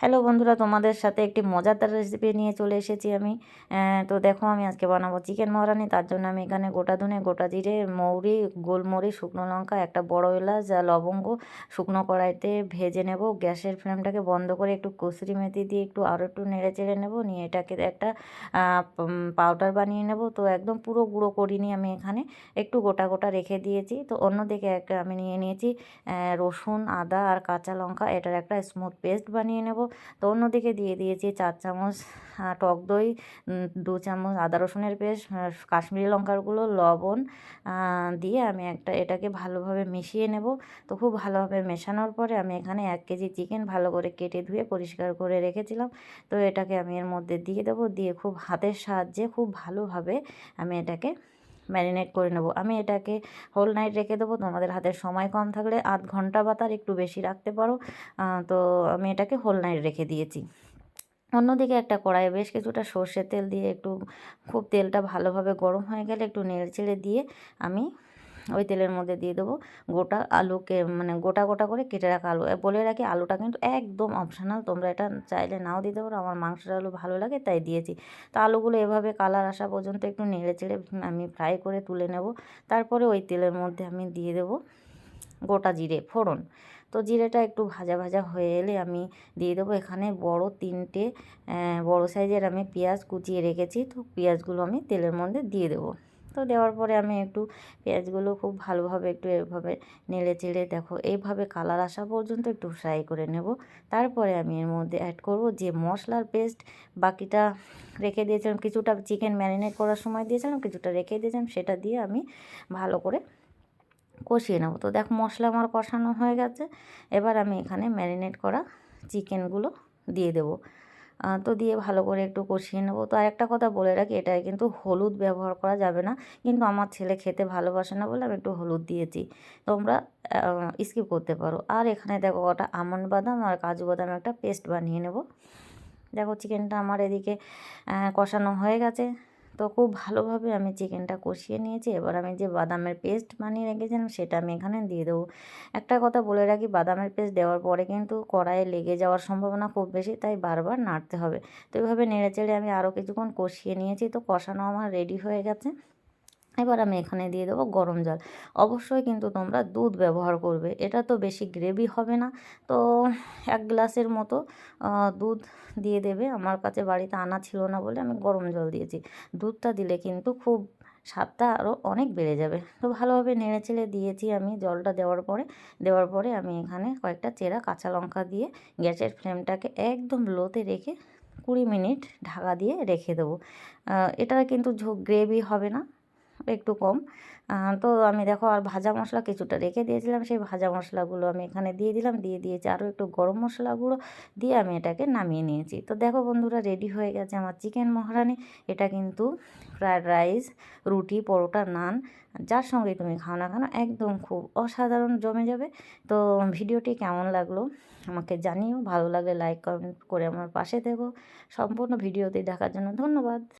Hello বন্ধুরা, তোমাদের সাথে একটি মজাদার রেসিপি নিয়ে চলে এসেছি আমি। তো দেখো, আমি আজকে বানাবো চিকেন মহারানি তার জন্য আমি এখানে গোটা ধনে, গোটা জিরে, মৌরি, গোলমরিচ, শুকনো লঙ্কা, একটা বড় এলাচ লবঙ্গ, শুকনো কড়াইতে ভেজে নেব। গ্যাসের ফ্লেমটাকে বন্ধ করে একটু কসুরি মেথি দিয়ে একটু আরও একটু নেড়ে চেড়ে নেব। নিয়ে এটাকে একটা পাউডার বানিয়ে নেব। তো একদম পুরো গুঁড়ো করিনি আমি এখানে। একটু গোটা গোটা রেখে দিয়েছি। তো অন্যদিকে একটা আমি নিয়ে নিয়েছি রসুন, আদা আর কাঁচা লঙ্কা। এটার একটা স্মুথ পেস্ট বানিয়ে নেব। তো অন্যদিকে দিয়ে দিয়েছি চার চামচ টক দই দু চামচ আদা রসুনের পেস্ট কাশ্মীরি লঙ্কার গুঁড়ো, লবণ দিয়ে আমি একটা এটাকে ভালোভাবে মিশিয়ে নেব। তো খুব ভালোভাবে মেশানোর পরে আমি এখানে এক কেজি চিকেন ভালো করে কেটে ধুয়ে পরিষ্কার করে রেখেছিলাম। তো এটাকে আমি এর মধ্যে দিয়ে দেবো, দিয়ে খুব হাতের সাহায্যে খুব ভালোভাবে আমি এটাকে ম্যারিনেট করে নেব। আমি এটাকে হোল নাইট রেখে দেবো। তোমাদের হাতে সময় কম থাকলে আধ ঘণ্টা বা তার একটু বেশি রাখতে পারো। তো আমি এটাকে হোল নাইট রেখে দিয়েছি। অন্যদিকে একটা কড়াইয়ে বেশ কিছুটা সর্ষের তেল দিয়ে একটু, খুব তেলটা ভালোভাবে গরম হয়ে গেলে একটু নেড়ে চেড়ে দিয়ে আমি ওই তেলের মধ্যে দিয়ে দেবো গোটা আলুকে মানে গোটা গোটা করে কেটে রাখা আলু। বলে রাখি আলুটা কিন্তু একদম অপশানাল তোমরা এটা চাইলে নাও দিতে পারো। আমার মাংসের আলু ভালো লাগে, তাই দিয়েছি। তো আলুগুলো এভাবে কালার আসা পর্যন্ত একটু নেড়ে চেড়ে আমি ফ্রাই করে তুলে নেব। তারপরে ওই তেলের মধ্যে আমি দিয়ে দেবো গোটা জিরে, ফোড়ন। তো জিরেটা একটু ভাজা ভাজা হয়ে এলে আমি দিয়ে দেবো এখানে বড় তিনটে বড় সাইজের আমি পেঁয়াজ কুচিয়ে রেখেছি। তো পেঁয়াজগুলো আমি তেলের মধ্যে দিয়ে দেবো। তো দেওয়ার পরে আমি একটু পেঁয়াজগুলো খুব ভালোভাবে একটু এভাবে নেড়ে চেড়ে দেখো, এইভাবে কালার আসা পর্যন্ত একটু ফ্রাই করে নেব। তারপরে আমি এর মধ্যে অ্যাড করব যে মশলার পেস্ট বাকিটা রেখে দিয়েছিলাম, কিছুটা চিকেন ম্যারিনেট করার সময় দিয়েছিলাম, কিছুটা রেখে দিয়েছিলাম, সেটা দিয়ে আমি ভালো করে কষিয়ে নেব। তো দেখো মশলা আমার কষানো হয়ে গেছে, এবার আমি এখানে ম্যারিনেট করা চিকেনগুলো দিয়ে দেবো। তো দিয়ে ভালো করে একটু কষিয়ে নেব। তো আর একটা কথা বলে রাখি, এটায় কিন্তু হলুদ ব্যবহার করা যাবে না। কিন্তু আমার ছেলে খেতে ভালোবাসে না বলে আমি একটু হলুদ দিয়েছি। তোমরা স্কিপ করতে পারো। আর এখানে দেখো ওটা আমন্ড বাদাম আর কাজু বাদাম একটা পেস্ট বানিয়ে নেব। দেখো চিকেনটা আমার এদিকে কষানো হয়ে গেছে। তো খুব ভালোভাবে আমি চিকেনটা কষিয়ে নিয়েছি। এবার আমি যে বাদামের পেস্ট বানিয়ে রেখেছিলাম সেটা আমি এখানে দিয়ে দেবো। একটা কথা বলে রাখি, বাদামের পেস্ট দেওয়ার পরে কিন্তু কড়াইয়ে লেগে যাওয়ার সম্ভাবনা খুব বেশি, তাই বারবার নাড়তে হবে। তো এভাবে নেড়ে চেড়ে আমি আরও কিছুক্ষণ কষিয়ে নিয়েছি, তো কষানো আমার রেডি হয়ে গেছে। এবার আমি এখানে দিয়ে দেবো গরম জল। অবশ্যই কিন্তু তোমরা দুধ ব্যবহার করবে, এটা তো বেশি গ্রেভি হবে না। তো এক গ্লাসের মতো দুধ দিয়ে দেবে। আমার কাছে বাড়িতে আনা ছিল না বলে আমি গরম জল দিয়েছি। দুধটা দিলে কিন্তু খুব স্বাদটা আরও অনেক বেড়ে যাবে। তো ভালোভাবে নেড়ে চেড়ে দিয়েছি আমি জলটা দেওয়ার পরে। দেওয়ার পরে আমি এখানে কয়েকটা চেরা কাঁচা লঙ্কা দিয়ে গ্যাসের ফ্লেমটাকে একদম লোতে রেখে কুড়ি মিনিট ঢাকা দিয়ে রেখে দেবো। এটা কিন্তু গ্রেভি হবে না। একটু কম। তো আমি দেখো আর ভাজা মশলা কিছুটা রেখে দিয়েছিলাম, সেই ভাজা মশলাগুলো আমি এখানে দিয়ে দিলাম, দিয়ে দিয়েছি আরও একটু গরম মশলা গুঁড়ো দিয়ে আমি এটাকে নামিয়ে নিয়েছি। তো দেখো বন্ধুরা রেডি হয়ে গেছে আমার চিকেন মহারানি। এটা কিন্তু ফ্রায়েড রাইস, রুটি, পরোটা, নান, যার সঙ্গে তুমি খাও না কেন একদম খুব অসাধারণ জমে যাবে। তো ভিডিওটি কেমন লাগল আমাকে জানিও, ভালো লাগলে লাইক, কমেন্ট করে আমার পাশে থেকো। সম্পূর্ণ ভিডিওটি দেখার জন্য ধন্যবাদ।